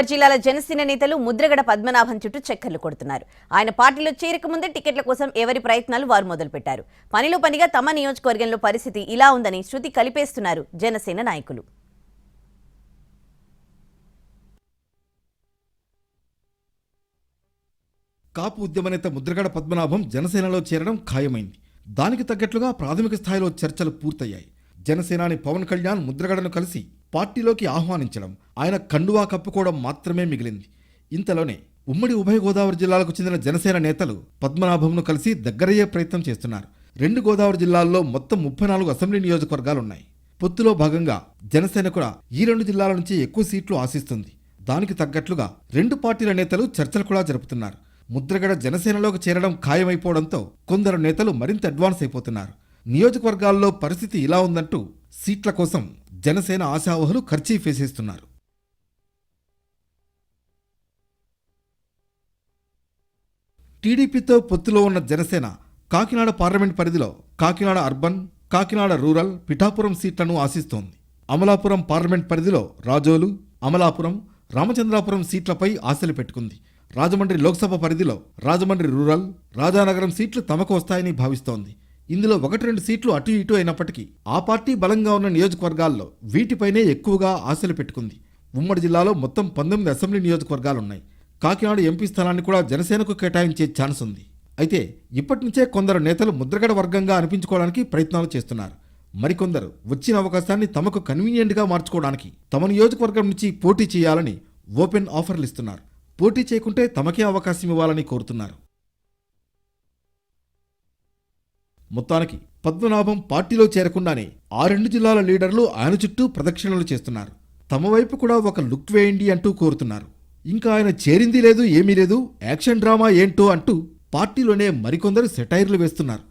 గోదావరి జిల్లాల జనసేన నేతలు ముద్రగడ పద్మనాభం చుట్టూ చక్కర్లు కొడుతున్నారు. ఆయన పార్టీలో చేరకముందే టికెట్ల కోసం ఎవరి ప్రయత్నాలు వారు మొదలుపెట్టారు. పనిలో పనిగా తమ నియోజకవర్గంలో పరిస్థితి ఇలా ఉందని శృతి కలిపేస్తున్నారు జనసేన నాయకులు. కాపు ఉద్యమనేత ముద్రగడ పద్మనాభం జనసేనలో చేరడం ఖాయమైంది. దానికి తగ్గట్లుగా ప్రాథమిక స్థాయిలో చర్చలు పూర్తయ్యాయి. జనసేనాని పవన్ కళ్యాణ్ ముద్రగడను కలిసి పార్టీలోకి ఆహ్వానించడం ఆయన కండువా కప్పుకోవడం మాత్రమే మిగిలింది. ఇంతలోనే ఉమ్మడి ఉభయ గోదావరి జిల్లాలకు చెందిన జనసేన నేతలు పద్మనాభంను కలిసి దగ్గరయ్యే ప్రయత్నం చేస్తున్నారు. రెండు గోదావరి జిల్లాల్లో మొత్తం ముప్పై నాలుగు అసెంబ్లీ నియోజకవర్గాలున్నాయి. పొత్తులో భాగంగా జనసేన కూడా ఈ రెండు జిల్లాల నుంచి ఎక్కువ సీట్లు ఆశిస్తుంది. దానికి తగ్గట్లుగా రెండు పార్టీల నేతలు చర్చలు కూడా జరుపుతున్నారు. ముద్రగడ జనసేనలోకి చేరడం ఖాయమైపోవడంతో కొందరు నేతలు మరింత అడ్వాన్స్ అయిపోతున్నారు. నియోజకవర్గాల్లో పరిస్థితి ఇలా ఉందంటూ సీట్ల కోసం జనసేన ఆశావహులు ఖర్చీ ఫేసేస్తున్నారు టీడీపీతో పొత్తులో ఉన్న జనసేన కాకినాడ పార్లమెంట్ పరిధిలో కాకినాడ అర్బన్ కాకినాడ రూరల్ పిఠాపురం సీట్లను ఆశిస్తోంది. అమలాపురం పార్లమెంట్ పరిధిలో రాజోలు అమలాపురం రామచంద్రాపురం సీట్లపై ఆశలు పెట్టుకుంది. రాజమండ్రి లోక్సభ పరిధిలో రాజమండ్రి రూరల్ రాజానగరం సీట్లు తమకు వస్తాయని భావిస్తోంది. ఇందులో ఒకటి రెండు సీట్లు అటు ఇటు అయినప్పటికీ ఆ పార్టీ బలంగా ఉన్న నియోజకవర్గాల్లో వీటిపైనే ఎక్కువగా ఆశలు పెట్టుకుంది. ఉమ్మడి జిల్లాలో మొత్తం పంతొమ్మిది అసెంబ్లీ నియోజకవర్గాలున్నాయి. కాకినాడ ఎంపీ స్థానాన్ని కూడా జనసేనకు కేటాయించే ఛాన్స్ ఉంది. అయితే ఇప్పటి నుంచే కొందరు నేతలు ముద్రగడ వర్గంగా అనిపించుకోవడానికి ప్రయత్నాలు చేస్తున్నారు. మరికొందరు వచ్చిన అవకాశాన్ని తమకు కన్వీనియంట్గా మార్చుకోవడానికి తమ నియోజకవర్గం నుంచి పోటీ చేయాలని ఓపెన్ ఆఫర్లు ఇస్తున్నారు. పోటీ చేయకుంటే తమకే అవకాశం ఇవ్వాలని కోరుతున్నారు. మొత్తానికి పద్మనాభం పార్టీలో చేరకుండానే ఆ రెండు జిల్లాల లీడర్లు ఆయన చుట్టూ ప్రదక్షిణలు చేస్తున్నారు. తమ వైపు కూడా ఒక లుక్ వేయండి అంటూ కోరుతున్నారు. ఇంకా ఆయన చేరింది లేదు ఏమీ లేదు యాక్షన్ డ్రామా ఏంటో అంటూ పార్టీలోనే మరికొందరు సెటైర్లు వేస్తున్నారు.